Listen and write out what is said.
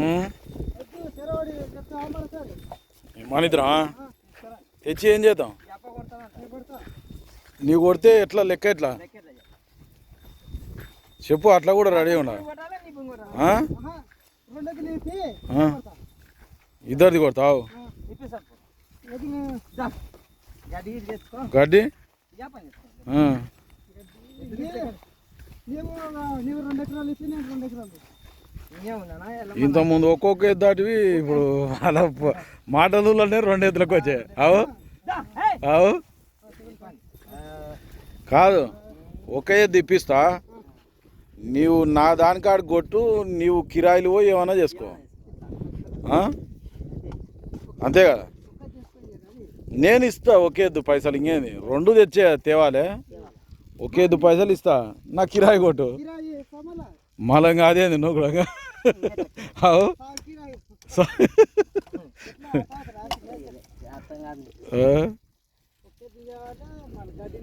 ఉమ్. తెచ్చి ఏం చేద్దాం? నీ కొడతా నీవు కొడితే ఎట్లా లెక్క ఎట్లా? చెప్పు అట్లా కూడా రెడీ ఉన్నా. ఇద్దరిది కొడతావు గడ్డి? రెండు ఎకరాలు ఇచ్చి నేను రెండు ఎకరాలు ఇంతకుముందు ఇంత ముందు ఒక్కొక్క ఎద్దు దాటివి ఇప్పుడు అలా ప- మాటలులోనే రెండు ఎద్దులకు వచ్చాయి. అవు? అవు? కాదు ఒక ఎద్దు ఇప్పిస్తా. నీవు నా దానికాడ కొట్టు నీవు కిరాయిలు పోయి ఏమైనా చేసుకో. అంతే కదా? నేను ఇస్తా ఒకే ఎద్దు పైసలు ఇంకేంది? రెండు తెచ్చే తేవాలే. ఒకే ఎద్దు పైసలు ఇస్తా. నా కిరాయి కొట్టు. మళ్ళీ అదేంది నువ్వు కూడా అవు. కిరాయి